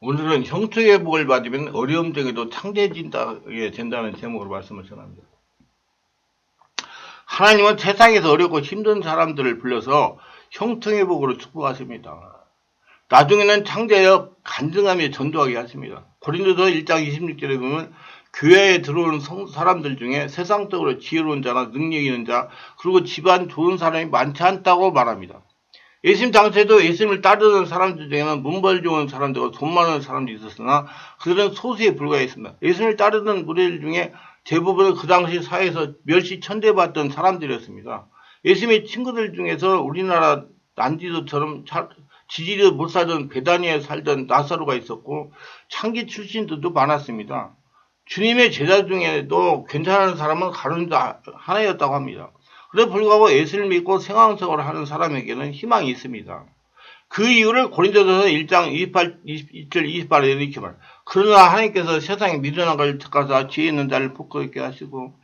오늘은 형통의 복을 받으면 어려움 등에도 창대해진다게 된다는 제목으로 말씀을 전합니다. 하나님은 세상에서 어렵고 힘든 사람들을 불러서 형통의 복으로 축복하십니다. 나중에는 창대하여 간증하며 전도하게 하십니다. 고린도서 1장 26절에 보면 교회에 들어오는 성- 사람들 중에 세상적으로 지혜로운 자나 능력 있는 자 그리고 집안 좋은 사람이 많지 않다고 말합니다. 예수님 당시에도 예수님을 따르는 사람들 중에는 문벌 좋은 사람들과 돈 많은 사람들이 있었으나 그들은 소수에 불과했습니다. 예수님을 따르는 무리들 중에 대부분은 그 당시 사회에서 멸시 천대받던 사람들이었습니다. 예수님의 친구들 중에서 우리나라 난디도처럼 차- 지지리도 못 살던 베다니에 살던 나사로가 있었고 창기 출신들도 많았습니다. 주님의 제자 중에도 괜찮은 사람은 가론도 하나였다고 합니다. 그래 불구하고 예수를 믿고 생황성을 하는 사람에게는 희망이 있습니다. 그 이유를 고린도서서 1장 28, 22절 28에 이렇게 말. 그러나 하나님께서 세상에 미련한 걸 택하사 지혜 있는 자를 부끄럽게 하시고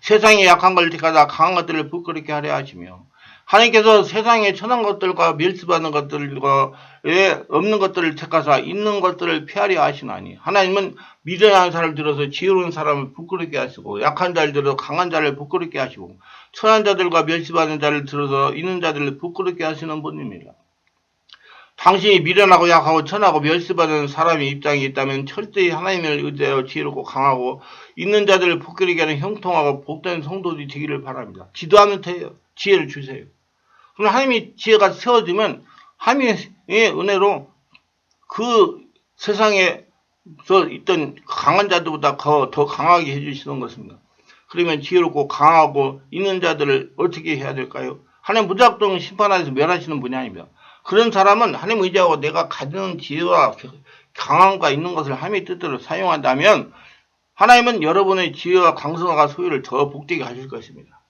세상에 약한 걸 택하사 강한 것들을 부끄럽게 하려 하시며 하나님께서 세상에 천한 것들과 멸시받는 것들과 에 없는 것들을 택하사 있는 것들을 피하려 하시나니 하나님은 미련한 사람을 들어서 지혜로운 사람을 부끄럽게 하시고 약한 자를 들어서 강한 자를 부끄럽게 하시고 천한 자들과 멸시받는 자를 들어서 있는 자들을 부끄럽게 하시는 분입니다. 당신이 미련하고 약하고 천하고 멸시받는 사람의 입장이 있다면 철저히 하나님을 의지하여 지혜롭고 강하고 있는 자들을 부끄럽게 하는 형통하고 복된 성도들이 되기를 바랍니다. 기도하면 돼요. 지혜를 주세요. 그럼 하나님이 지혜가 세워지면 하나님의 은혜로 그 세상에서 있던 강한 자들보다 더, 더 강하게 해주시는 것입니다. 그러면 지혜롭고 강하고 있는 자들을 어떻게 해야 될까요? 하나님 무작정 심판하셔서 멸하시는 분이 아닙니다. 그런 사람은 하나님 의지하고 내가 가진 지혜와 강함과 있는 것을 하나님의 뜻대로 사용한다면 하나님은 여러분의 지혜와 강성과 소유를 더 복되게 하실 것입니다.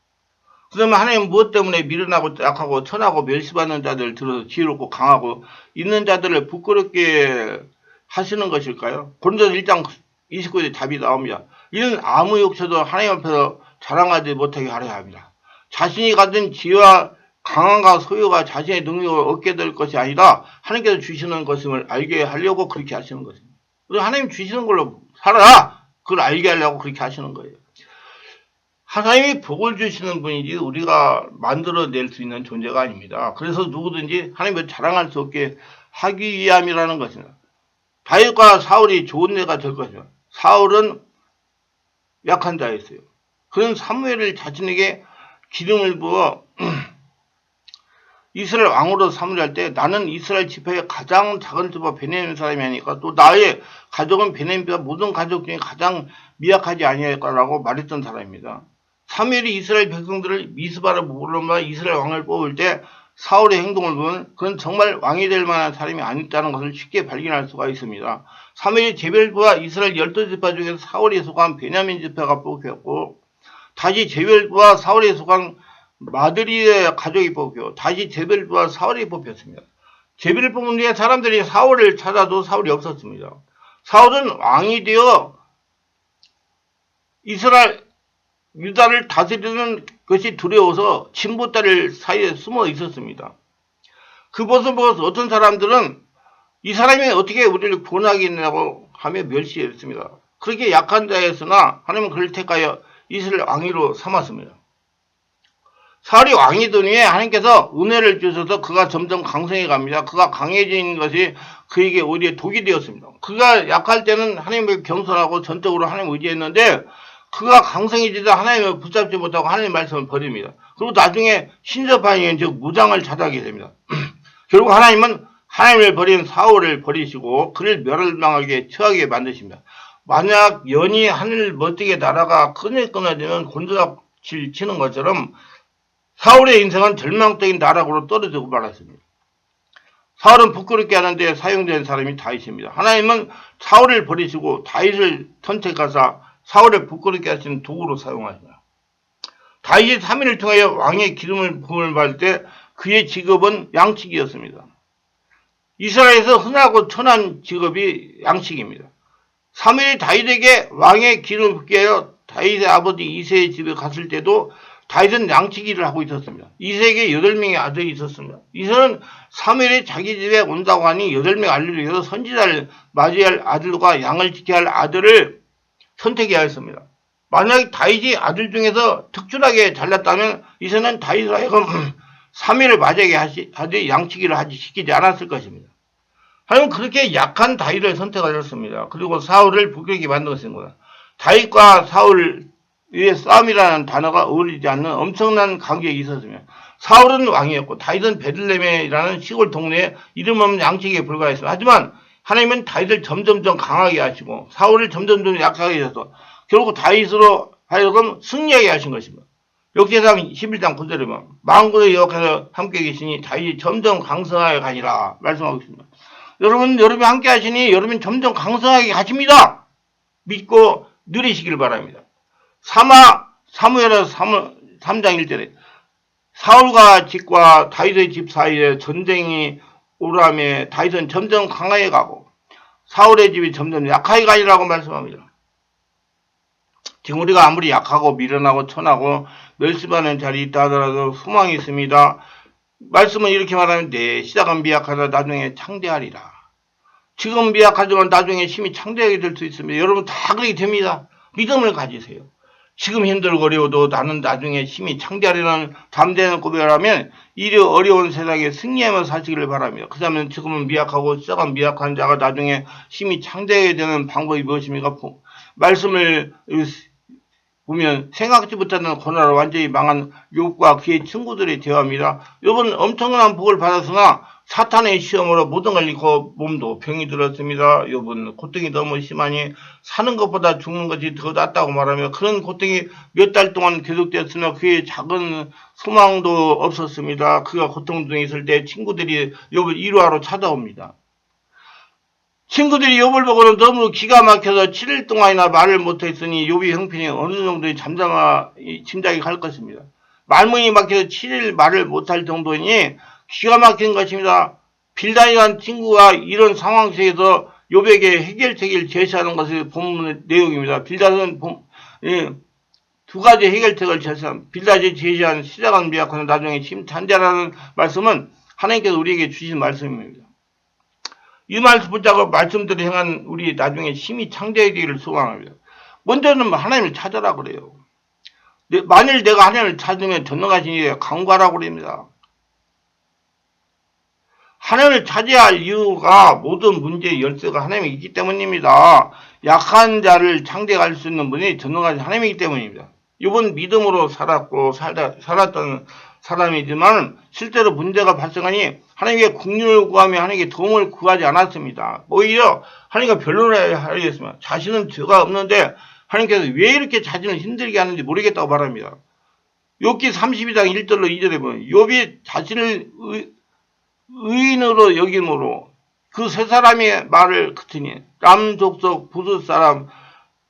그러면 하나님 무엇 때문에 미련하고 약하고 천하고 멸시받는 자들을 들어서 지혜롭고 강하고 있는 자들을 부끄럽게 하시는 것일까요? 고린도서 1장 29절에 답이 나옵니다. 이는 아무 욕처도 하나님 앞에서 자랑하지 못하게 하려 합니다. 자신이 가진 지혜와 강함과 소유가 자신의 능력을 얻게 될 것이 아니라 하나님께서 주시는 것임을 알게 하려고 그렇게 하시는 것입니다. 하나님 주시는 걸로 살아라! 그걸 알게 하려고 그렇게 하시는 거예요. 하나님이 복을 주시는 분이지 우리가 만들어낼 수 있는 존재가 아닙니다. 그래서 누구든지 하나님을 자랑할 수 없게 하기 위함이라는 것입니다. 다윗과 사울이 좋은 애가 될 것입니다. 사울은 약한 자였어요. 그런 사무엘을 자신에게 기름을 부어 이스라엘 왕으로 삼으려 때 나는 이스라엘 지파의 가장 작은 지파 베냐민 사람이 아니까 또 나의 가족은 베냐민보다 모든 가족 중에 가장 미약하지 아니할까라고 말했던 사람입니다. 사무엘이 이스라엘 백성들을 미스바를 물러마 이스라엘 왕을 뽑을 때 사울의 행동을 보면 그는 정말 왕이 될 만한 사람이 아니다는 것을 쉽게 발견할 수가 있습니다. 사무엘이 제별부와 이스라엘 열두 지파 중에서 사울에 속한 베냐민 지파가 뽑혔고 다시 제별부와 사울에 속한 마드리의 가족이 뽑혀 다시 제벨부와 사울이 뽑혔습니다. 제벨을 뽑은 뒤에 사람들이 사울을 찾아도 사울이 없었습니다. 사울은 왕이 되어 이스라엘 유다를 다스리는 것이 두려워서 친보딸을 사이에 숨어 있었습니다. 그 모습을 보고서 어떤 사람들은 이 사람이 어떻게 우리를 구원하겠냐고 하며 멸시했습니다. 그렇게 약한 자였으나 하나님은 그를 택하여 이스라엘 왕위로 삼았습니다. 사울이 왕이 된 후에 하나님께서 은혜를 주셔서 그가 점점 강성해 갑니다. 그가 강해진 것이 그에게 오히려 독이 되었습니다. 그가 약할 때는 하나님을 경선하고 전적으로 하나님 의지했는데 그가 강성해지자 하나님을 붙잡지 못하고 하나님 말씀을 버립니다. 그리고 나중에 신접하인 즉 무장을 찾아가게 됩니다. 결국 하나님은 하나님을 버린 사울을 버리시고 그를 멸망하게 처하게 만드십니다. 만약 연이 하늘 멋지게 날아가 끈에 끊어지면 곤두박질 치는 것처럼 사울의 인생은 절망적인 나락으로 떨어지고 말았습니다. 사울은 부끄럽게 하는데 사용된 사람이 다윗입니다. 하나님은 사울을 버리시고 다윗을 선택하사 사울을 부끄럽게 하시는 도구로 사용하십니다. 다윗이 3일을 통하여 왕의 기름을 부음을 받을 때 그의 직업은 양식이었습니다. 이스라엘에서 흔하고 천한 직업이 양식입니다. 3일이 다윗에게 왕의 기름을 붓게 하여 다윗의 아버지 이세의 집에 갔을 때도 다윗은 양치기를 하고 있었습니다. 이세에게 여덟 명의 아들이 있었습니다. 이세는 3일에 자기 집에 온다고 하니 여덟 명 알리를 위해서 선지자를 맞이할 아들과 양을 지켜야 할 아들을 선택해야 했습니다. 만약 다윗이 아들 중에서 특출하게 잘났다면 이세는 다윗을 하여금 3일을 맞이하게 하시, 하되 양치기를 하지 시키지 않았을 것입니다. 하여금 그렇게 약한 다윗을 선택하셨습니다. 그리고 사울을 부귀하게 만들었습니다. 다윗과 사울의 싸움이라는 단어가 어울리지 않는 엄청난 간격이 있었으며 사울은 왕이었고 다윗은 베들레헴이라는 시골 동네에 이름 없는 양치기에 불과했습니다. 하지만 하나님은 다윗을 점점점 강하게 하시고 사울을 점점점 약하게 하셔서 결국 다윗으로 하여금 승리하게 하신 것입니다. 역대상 11장 9절에 보면 만군의 여호와께서 함께 계시니 다윗이 점점 강성하게 가니라 말씀하고 있습니다. 여러분 여러분이 함께 하시니 여러분 점점 강성하게 가십니다. 믿고 누리시길 바랍니다. 사마 사무엘하 3장 1절에 사울과 집과 다윗의 집 사이에 전쟁이 오람에 다윗은 점점 강하게 가고 사울의 집이 점점 약하게 가니라고 말씀합니다. 지금 우리가 아무리 약하고 미련하고 천하고 멸시받는 자리에 있다 하더라도 소망이 있습니다. 말씀은 이렇게 말하면 돼. 시작은 미약하다 나중에 창대하리라. 지금 미약하지만 나중에 힘이 창대하게 될 수 있습니다. 여러분 다 그렇게 됩니다. 믿음을 가지세요. 지금 어려워도 나는 나중에 힘이 창대하리라는 담대한 고백을 하면 이리 어려운 세상에 승리하며 사시기를 바랍니다. 그 다음에 지금은 미약하고 시작은 미약한 자가 나중에 힘이 창대하게 되는 방법이 무엇입니까? 말씀을 보면 생각지 못하는 고난을 완전히 망한 욥과 그의 친구들이 대화합니다. 욥은 엄청난 복을 받았으나 사탄의 시험으로 모든 걸 잃고 몸도 병이 들었습니다. 욥은 고통이 너무 심하니 사는 것보다 죽는 것이 더 낫다고 말하며 그런 고통이 몇 달 동안 계속되었으나 그의 작은 소망도 없었습니다. 그가 고통 중에 있을 때 친구들이 욥을 위로하러 찾아옵니다. 친구들이 욥을 보고는 너무 기가 막혀서 7일 동안이나 말을 못했으니 욥의 형편이 어느 정도의 잠잠하 짐작이 갈 것입니다. 말문이 막혀서 7일 말을 못할 정도니 기가 막힌 것입니다. 빌단이라는 친구가 이런 상황 속에서 욥에게 해결책을 제시하는 것이 본문의 내용입니다. 빌단은 예, 두 가지 해결책을 제시한 빌단이 제시한 시작은 미약하는 나중에 심탄자라는 말씀은 하나님께서 우리에게 주신 말씀입니다. 이 말씀 붙잡고 말씀들을 행한 우리 나중에 힘이 창대하기를 소망합니다. 먼저는 하나님을 찾아라 그래요. 만일 내가 하나님을 찾으면 전능하신 이에 강구하라고 그럽니다. 하나님을 찾아야 할 이유가 모든 문제의 열쇠가 하나님이 있기 때문입니다. 약한 자를 창대할 수 있는 분이 전능하신 하나님이기 때문입니다. 이번 믿음으로 살았고 살다, 살았던 사람이지만 실제로 문제가 발생하니 하나님께 국률을 구하며 하나님께 도움을 구하지 않았습니다. 오히려 하나님과 변론을 하겠습니다. 자신은 죄가 없는데 하나님께서 왜 이렇게 자신을 힘들게 하는지 모르겠다고 말합니다. 욥기 32장 1절로 2절에 보면 욥이 자신을 의, 의인으로 여김으로 그 세 사람의 말을 그치니 람 족속 부스 사람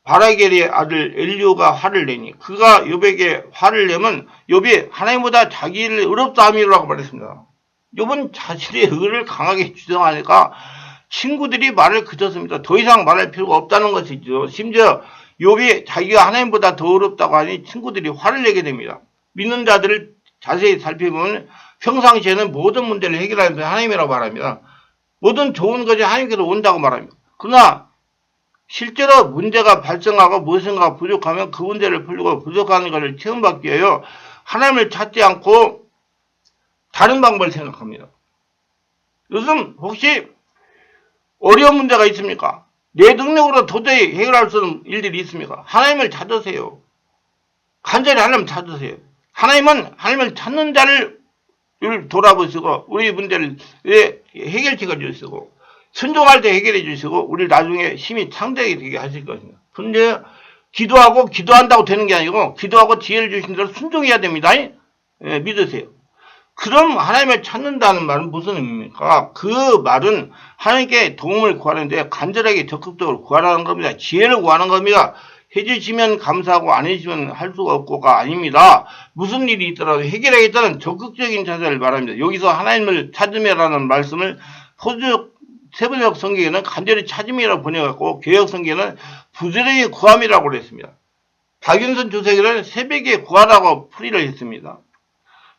바라겔의 아들 엘리오가 화를 내니 그가 욥에게 화를 내면 욥이 하나님보다 자기를 의롭다 함이라고 말했습니다. 욥은 자신의 의를 강하게 주장하니까 친구들이 말을 그쳤습니다. 더 이상 말할 필요가 없다는 것이죠. 심지어 욥이 자기가 하나님보다 더 어렵다고 하니 친구들이 화를 내게 됩니다. 믿는 자들을 자세히 살펴보면 평상시에는 모든 문제를 해결하는 하나님이라고 말합니다. 모든 좋은 것이 하나님께서 온다고 말합니다. 그러나 실제로 문제가 발생하고 무엇인가 부족하면 그 문제를 풀고 부족한 것을 체험받기 위하여 하나님을 찾지 않고 다른 방법을 생각합니다. 요즘 혹시 어려운 문제가 있습니까? 내 능력으로 도저히 해결할 수 없는 일들이 있습니까? 하나님을 찾으세요. 간절히 하나님 찾으세요. 하나님은 하나님을 찾는 자를 돌아보시고 우리 문제를 해결책을 주시고 순종할 때 해결해 주시고 우리 나중에 힘이 창대하게 되게 하실 것입니다. 근데 기도하고 기도한다고 되는 게 아니고 기도하고 지혜를 주신 대로 순종해야 됩니다. 예, 믿으세요. 그럼 하나님을 찾는다는 말은 무슨 의미입니까? 그 말은 하나님께 도움을 구하는데 간절하게 적극적으로 구하라는 겁니다. 지혜를 구하는 겁니다. 해주시면 감사하고 안 해주시면 할 수가 없고가 아닙니다. 무슨 일이 있더라도 해결하겠다는 적극적인 자세를 말합니다. 여기서 하나님을 찾으며라는 말씀을 포즈 세번역 성경에는 간절히 찾음이라고 번역했고 개혁 성경에는 부지런히 구함이라고 그랬습니다. 박윤선 주석이를 새벽에 구하라고 풀이를 했습니다.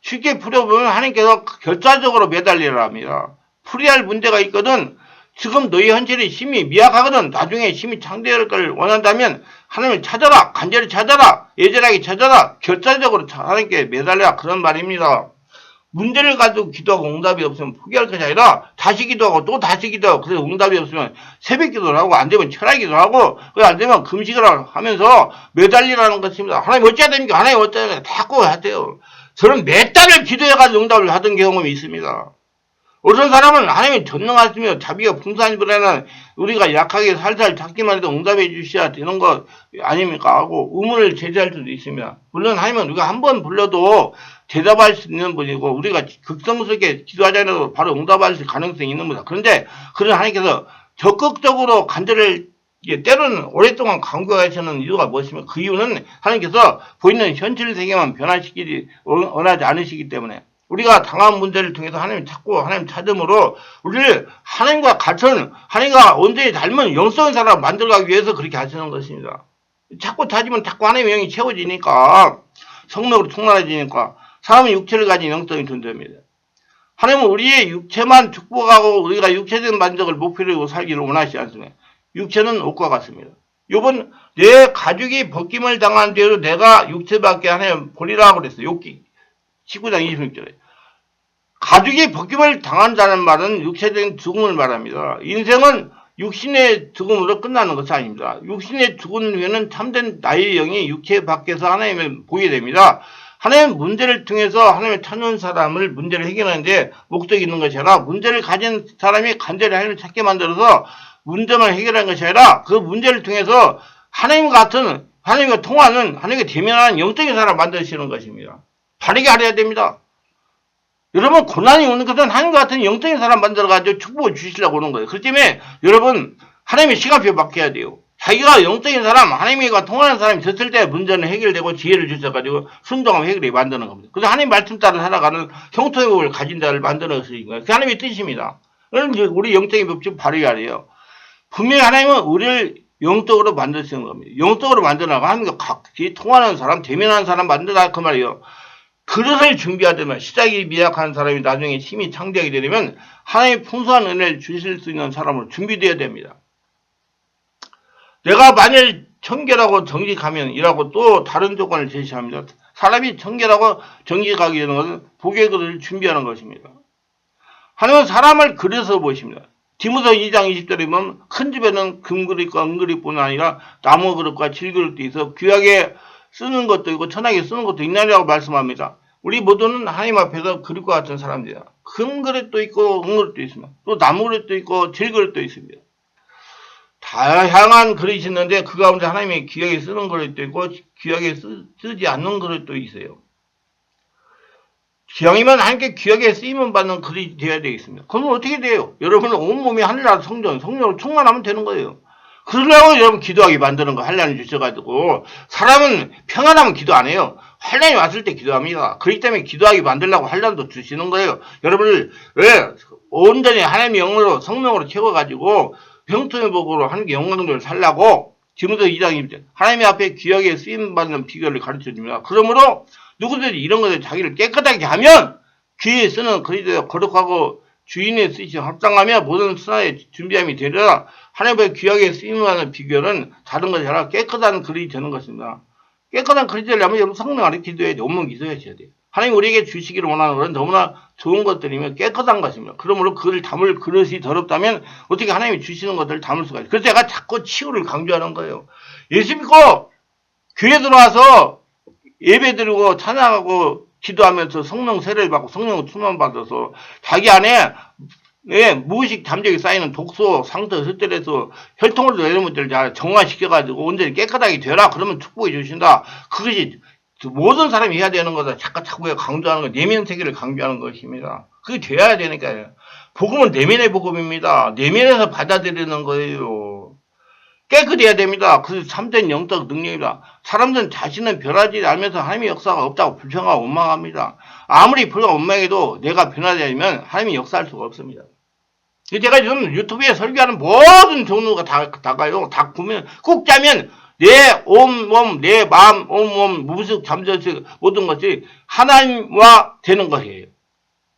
쉽게 풀어보면 하나님께서 결사적으로 매달리라 합니다. 풀이할 문제가 있거든 지금 너희 현실이 심히 미약하거든 나중에 심히 창대할 걸 원한다면 하나님을 찾아라 간절히 찾아라 예절하게 찾아라 결사적으로 하나님께 매달려라 그런 말입니다. 문제를 가지고 기도하고 응답이 없으면 포기할 것이 아니라 다시 기도하고 또 다시 기도하고 그래서 응답이 없으면 새벽 기도를 하고 안 되면 철학 기도를 하고 안 되면 금식을 하면서 매달리라는 것입니다. 하나님 어찌해야 됩니까? 하나님 어찌해야 됩니까? 자꾸 하세요. 저는 몇 달을 기도해가지고 응답을 하던 경험이 있습니다. 어떤 사람은 하나님이 전능하시며 자비가 풍성한 분에는 우리가 약하게 살살 찾기만 해도 응답해 주셔야 되는 것 아닙니까? 하고 의문을 제기할 수도 있습니다. 물론 하나님은 우리가 한 번 불러도 대답할 수 있는 분이고 우리가 극성스럽게 기도하지 않아도 바로 응답할 수 가능성이 있는 분이다. 그런데 그런 하나님께서 적극적으로 간절을 때로는 오랫동안 강구하시는 이유가 무엇이며 그 이유는 하나님께서 보이는 현실 세계만 변화시키지 원하지 않으시기 때문에 우리가 당한 문제를 통해서 하나님 찾고 하나님 찾음으로 우리를 하나님과 같은 하나님과 온전히 닮은 영성인 사람 만들어가기 위해서 그렇게 하시는 것입니다. 자꾸 찾으면 자꾸 하나님의 영이 채워지니까 성령으로 충만해지니까 사람은 육체를 가진 영성이 존재합니다. 하나님은 우리의 육체만 축복하고 우리가 육체적인 만족을 목표로 살기를 원하시지 않습니다. 육체는 옷과 같습니다. 요번 내 가족이 벗김을 당한 뒤에도 내가 육체밖에 하나님 보리라고 그랬어요. 욕기 19장 26절에. 가족이 벗김을 당한다는 말은 육체적인 죽음을 말합니다. 인생은 육신의 죽음으로 끝나는 것이 아닙니다. 육신의 죽은 후에는 참된 나의 영이 육체 밖에서 하나님을 보게 됩니다. 하나님 문제를 통해서 하나님을 찾는 사람을 문제를 해결하는데 목적이 있는 것이 아니라 문제를 가진 사람이 간절히 하나님을 찾게 만들어서 문제만 해결하는 것이 아니라 그 문제를 통해서 하나님 같은 하나님과 통하는 하나님과 대면하는 영적인 사람 을 만드시는 것입니다. 바르게 알아야 됩니다. 여러분 고난이 오는 것은 하나님 같은 영적인 사람 만들어가지고 축복을 주시려고 오는 거예요. 그렇기 때문에 여러분 하나님의 시간표 바뀌어야 돼요. 자기가 영적인 사람, 하나님과 통하는 사람이 됐을 때 문제는 해결되고 지혜를 주셔가지고 순종하면 해결이 만드는 겁니다. 그래서 하나님 말씀 따라 살아가는 형통의 법을 가진 자를 만드는 것인 거예요. 그 하나님의 뜻입니다. 그럼 우리 영적인 법칙 발휘해야 돼요. 분명히 하나님은 우리를 영적으로 만드시는 겁니다. 영적으로 만들어나가 하나님과 같이 통하는 사람, 대면하는 사람 만들다 그 말이에요. 그릇을 준비하려면 시작이 미약한 사람이 나중에 힘이 창대하게 되려면 하나님의 풍성한 은혜를 주실 수 있는 사람으로 준비되어야 됩니다. 내가 만일 청결하고 정직하면 이라고 또 다른 조건을 제시합니다. 사람이 청결하고 정직하게 되는 것은 복의 그릇을 준비하는 것입니다. 하나님은 사람을 그려서 보십니다. 디모서 2장 20절에 보면 큰 집에는 금그릇과 은그릇뿐 아니라 나무 그릇과 질그릇도 있어 귀하게 쓰는 것도 있고 천하게 쓰는 것도 있나라고 말씀합니다. 우리 모두는 하나님 앞에서 그릇과 같은 사람들이야. 금 그릇도 있고 은 그릇도 있습니다. 또 나무 그릇도 있고 질 그릇도 있습니다. 다양한 그릇이 있는데 그 가운데 하나님이 귀하게 쓰는 그릇도 있고 귀하게 쓰, 지 않는 그릇도 있어요. 기왕이면 하나님께 귀하게 쓰임을 받는 그릇이 되어야 되겠습니다. 그러면 어떻게 돼요? 여러분은 온몸이 하늘나라 성전, 성령으로 충만하면 되는 거예요. 그러려고 여러분 기도하게 만드는 거 한량을 주셔가지고 사람은 평안하면 기도 안 해요. 환란이 왔을 때 기도합니다. 그렇기 때문에 기도하게 만들려고 환란도 주시는 거예요. 여러분을 왜 온전히 하나님의 영으로 성령으로 채워가지고 병통의 복으로 하나님께 영광을 살라고 지금부터 2장입니다. 하나님의 앞에 귀하게 쓰임받는 비결을 가르쳐 줍니다. 그러므로 누구든지 이런 것을 자기를 깨끗하게 하면 귀에 쓰는 그리도 거룩하고 주인의 쓰시 합당하며 모든 수나의 준비함이 되리라 하나님의 귀하게 쓰임하는 비결은 다른 것이 아니라 깨끗한 글이 되는 것입니다. 깨끗한 글이 되려면 여러분 성령 안에 기도해야 돼. 온몸 기도해야 돼요. 하나님 우리에게 주시기를 원하는 것은 너무나 좋은 것들이며 깨끗한 것입니다. 그러므로 그를 담을 그릇이 더럽다면 어떻게 하나님이 주시는 것들을 담을 수가 있어요. 그래서 제가 자꾸 치유를 강조하는 거예요. 예수 믿고 교회 들어와서 예배 드리고 찬양하고 기도하면서 성령 세례를 받고 성령 충만 받아서 자기 안에 예, 무의식 잠적이 쌓이는 독소, 상처, 스트레스, 혈통으로 이런 것들을 잘 정화시켜가지고 온전히 깨끗하게 되라. 그러면 축복해 주신다. 그것이 모든 사람이 해야 되는 거다. 자꾸 자꾸 강조하는 거, 내면 세계를 강조하는 것입니다. 그게 돼야 되니까요. 복음은 내면의 복음입니다. 내면에서 받아들이는 거예요. 깨끗해야 됩니다. 그래서 참된 영적 능력이다. 사람들은 자신은 변하지 않으면서 하나님의 역사가 없다고 불평하고 원망합니다. 아무리 불평 원망해도 내가 변하지 않으면 하나님이 역사할 수가 없습니다. 제가 지금 유튜브에 설교하는 모든 종류가 다, 다 가요. 다 보면, 꼭 짜면 내 온몸, 내 마음, 온몸, 무식, 잠재식 모든 것이 하나님과 되는 것이에요.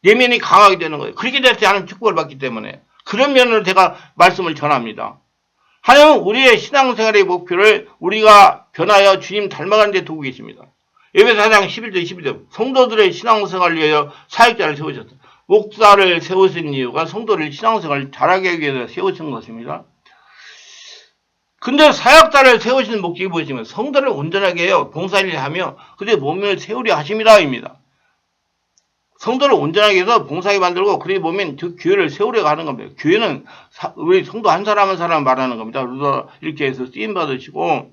내면이 강하게 되는 거예요. 그렇게 되지 않은 축복을 받기 때문에 그런 면으로 제가 말씀을 전합니다. 하나님은 우리의 신앙생활의 목표를 우리가 변하여 주님 닮아가는 데 두고 계십니다. 예배 4장 11절 12절 성도들의 신앙생활을 위하여 사역자를 세우셨다. 목사를 세우신 이유가 성도를 신앙생활을 잘하게 하기 위해서 세우신 것입니다. 근데 사역자를 세우시는 목적이 무엇이냐면 성도를 온전하게 해요. 봉사일을 하며 그들의 몸을 세우려 하심이라입니다. 성도를 온전하게 해서 봉사하게 만들고 그래 보면 저 교회를 세우려고 하는 겁니다. 교회는 사- 우리 성도 한 사람 한 사람 말하는 겁니다. 그래서 이렇게 해서 쓰임 받으시고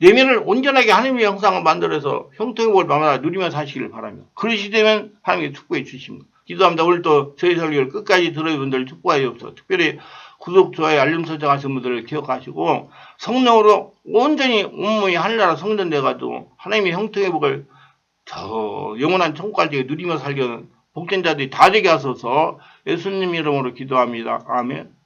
내면을 온전하게 하나님의 형상을 만들어서 형통의 복을 마마다 누리며 사시기를 바랍니다. 그러시 되면 하나님께 축복해 주십니다. 기도합니다. 오늘 또 저희 설교를 끝까지 들어요 분들 축복하여 없어. 특별히 구독, 좋아요, 알림 설정하신 분들을 기억하시고 성령으로 온전히 온몸이 하늘나라 성전돼가지고 하나님의 형통의 복을 저 영원한 천국까지 누리며 살려는 복된 자들이 다 되게 하소서 예수님 이름으로 기도합니다. 아멘.